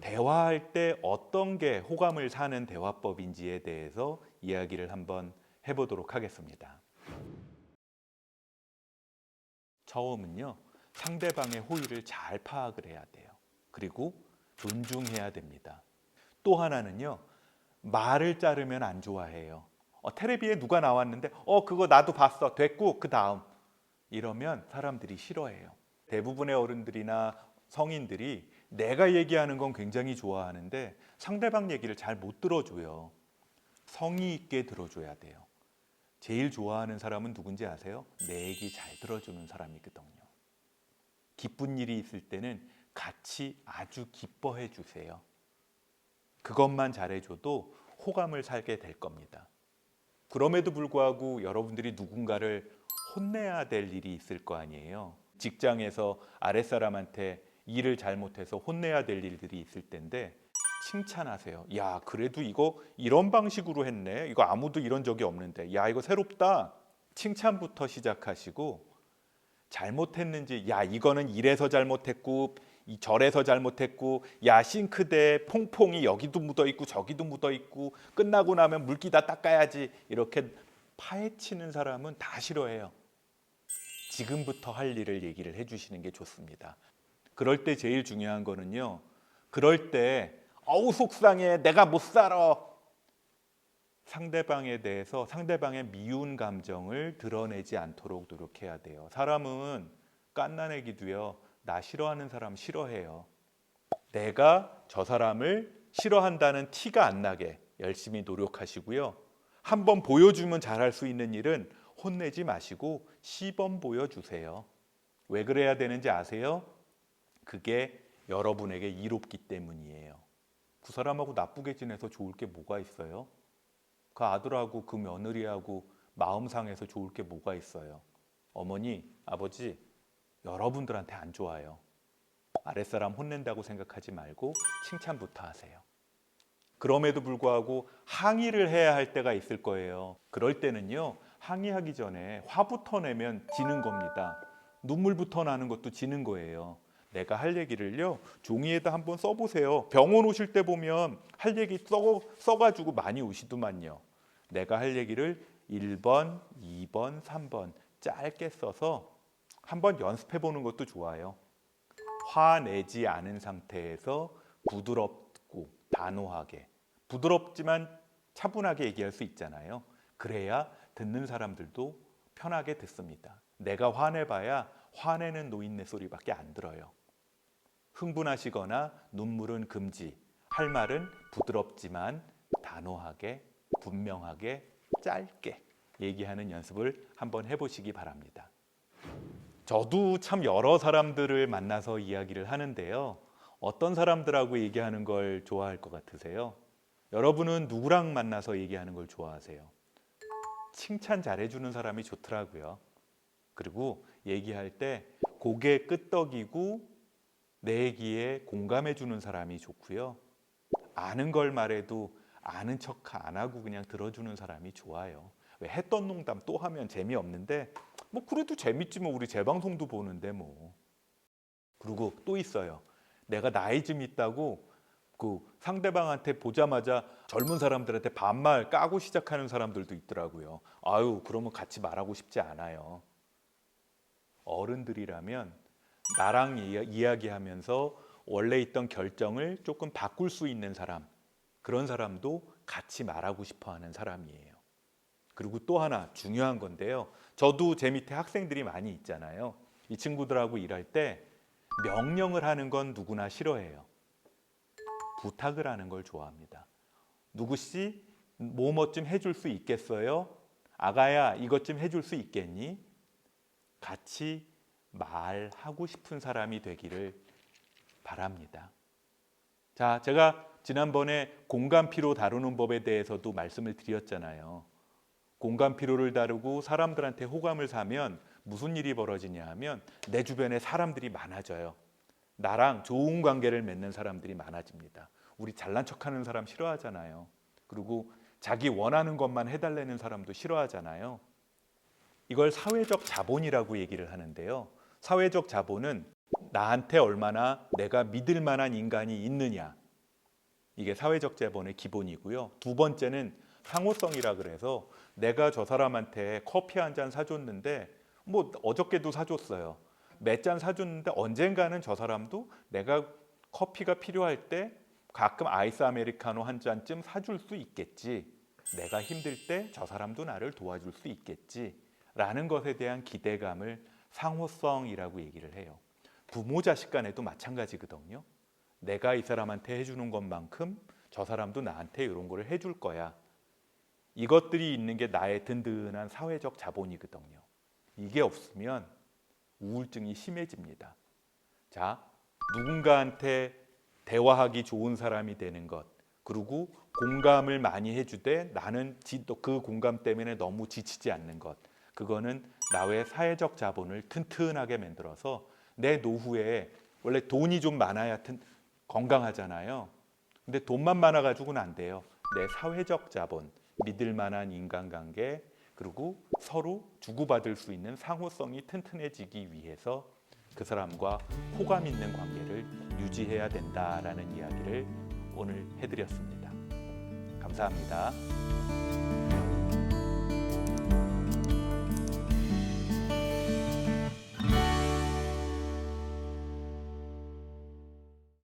대화할 때 어떤 게 호감을 사는 대화법인지에 대해서 이야기를 한번 해보도록 하겠습니다. 처음은요, 상대방의 호의를 잘 파악을 해야 돼요. 그리고 존중해야 됩니다. 또 하나는요, 말을 자르면 안 좋아해요. 어, 텔레비에 누가 나왔는데, 어, 그거 나도 봤어. 됐고, 그 다음. 이러면 사람들이 싫어해요. 대부분의 어른들이나 성인들이 내가 얘기하는 건 굉장히 좋아하는데 상대방 얘기를 잘 못 들어줘요. 성의 있게 들어줘야 돼요. 제일 좋아하는 사람은 누군지 아세요? 내 얘기 잘 들어주는 사람이거든요. 기쁜 일이 있을 때는 같이 아주 기뻐해 주세요. 그것만 잘해줘도 호감을 살게 될 겁니다. 그럼에도 불구하고 여러분들이 누군가를 혼내야 될 일이 있을 거 아니에요. 직장에서 아랫사람한테 일을 잘못해서 혼내야 될 일들이 있을 텐데 칭찬하세요. 야, 그래도 이거 이런 방식으로 했네. 이거 아무도 이런 적이 없는데. 야, 이거 새롭다. 칭찬부터 시작하시고 잘못했는지 야, 이거는 이래서 잘못했고 이 절에서 잘못했고 야, 싱크대 퐁퐁이 여기도 묻어 있고 저기도 묻어 있고 끝나고 나면 물기 다 닦아야지. 이렇게 파헤치는 사람은 다 싫어해요. 지금부터 할 일을 얘기를 해 주시는 게 좋습니다. 그럴 때 제일 중요한 거는요. 그럴 때 어우 속상해. 내가 못 살아. 상대방에 대해서 상대방의 미운 감정을 드러내지 않도록 노력해야 돼요. 사람은 깐난애기도요. 나 싫어하는 사람 싫어해요. 내가 저 사람을 싫어한다는 티가 안 나게 열심히 노력하시고요. 한번 보여주면 잘할 수 있는 일은 혼내지 마시고 시범 보여주세요. 왜 그래야 되는지 아세요? 그게 여러분에게 이롭기 때문이에요. 그 사람하고 나쁘게 지내서 좋을 게 뭐가 있어요? 그 아들하고 그 며느리하고 마음 상해서 좋을 게 뭐가 있어요? 어머니, 아버지, 여러분들한테 안 좋아요. 아랫사람 혼낸다고 생각하지 말고 칭찬부터 하세요. 그럼에도 불구하고 항의를 해야 할 때가 있을 거예요. 그럴 때는요, 항의하기 전에 화부터 내면 지는 겁니다. 눈물부터 나는 것도 지는 거예요. 내가 할 얘기를요 종이에다 한번 써보세요. 병원 오실 때 보면 할 얘기 써 써가지고 많이 오시더만요. 내가 할 얘기를 1번, 2번, 3번 짧게 써서 한번 연습해 보는 것도 좋아요. 화내지 않은 상태에서 부드럽고 단호하게 부드럽지만 차분하게 얘기할 수 있잖아요. 그래야 듣는 사람들도 편하게 듣습니다. 내가 화내봐야 화내는 노인네 소리밖에 안 들어요. 흥분하시거나 눈물은 금지. 할 말은 부드럽지만 단호하게, 분명하게, 짧게 얘기하는 연습을 한번 해보시기 바랍니다. 저도 참 여러 사람들을 만나서 이야기를 하는데요. 어떤 사람들하고 얘기하는 걸 좋아할 것 같으세요? 여러분은 누구랑 만나서 얘기하는 걸 좋아하세요? 칭찬 잘해주는 사람이 좋더라고요. 그리고 얘기할 때 고개 끄덕이고 내 얘기에 공감해주는 사람이 좋고요. 아는 걸 말해도 아는 척 안 하고 그냥 들어주는 사람이 좋아요. 왜 했던 농담 또 하면 재미없는데 뭐 그래도 재밌지 뭐 우리 재방송도 보는데 뭐. 그리고 또 있어요. 내가 나이 좀 있다고 그 상대방한테 보자마자 젊은 사람들한테 반말 까고 시작하는 사람들도 있더라고요. 아유, 그러면 같이 말하고 싶지 않아요. 어른들이라면 나랑 이야- 이야기하면서 원래 있던 결정을 조금 바꿀 수 있는 사람, 그런 사람도 같이 말하고 싶어 하는 사람이에요. 그리고 또 하나 중요한 건데요. 저도 제 밑에 학생들이 많이 있잖아요. 이 친구들하고 일할 때 명령을 하는 건 누구나 싫어해요. 부탁을 하는 걸 좋아합니다. 누구씨 뭐뭐 좀 해줄 수 있겠어요? 아가야 이것 좀 해줄 수 있겠니? 같이 말하고 싶은 사람이 되기를 바랍니다. 자, 제가 지난번에 공감 피로 다루는 법에 대해서도 말씀을 드렸잖아요. 공감 피로를 다루고 사람들한테 호감을 사면 무슨 일이 벌어지냐 하면 내 주변에 사람들이 많아져요. 나랑 좋은 관계를 맺는 사람들이 많아집니다. 우리 잘난 척하는 사람 싫어하잖아요. 그리고 자기 원하는 것만 해달라는 사람도 싫어하잖아요. 이걸 사회적 자본이라고 얘기를 하는데요. 사회적 자본은 나한테 얼마나 내가 믿을 만한 인간이 있느냐. 이게 사회적 자본의 기본이고요. 두 번째는 상호성이라 그래서 내가 저 사람한테 커피 한 잔 사줬는데 뭐 어저께도 사줬어요. 몇 잔 사줬는데 언젠가는 저 사람도 내가 커피가 필요할 때 가끔 아이스 아메리카노 한 잔쯤 사줄 수 있겠지. 내가 힘들 때 저 사람도 나를 도와줄 수 있겠지. 라는 것에 대한 기대감을 상호성이라고 얘기를 해요. 부모 자식 간에도 마찬가지거든요. 내가 이 사람한테 해주는 것만큼 저 사람도 나한테 이런 거를 해줄 거야. 이것들이 있는 게 나의 든든한 사회적 자본이거든요. 이게 없으면 우울증이 심해집니다. 자, 누군가한테 대화하기 좋은 사람이 되는 것, 그리고 공감을 많이 해주되 나는 또그 공감 때문에 너무 지치지 않는 것, 그거는 나의 사회적 자본을 튼튼하게 만들어서 내 노후에 원래 돈이 좀 많아야 튼, 건강하잖아요. 근데 돈만 많아 가지고는 안 돼요. 내 사회적 자본, 믿을 만한 인간관계, 그리고 서로 주고받을 수 있는 상호성이 튼튼해지기 위해서 그 사람과 호감 있는 관계를 유지해야 된다라는 이야기를 오늘 해드렸습니다. 감사합니다.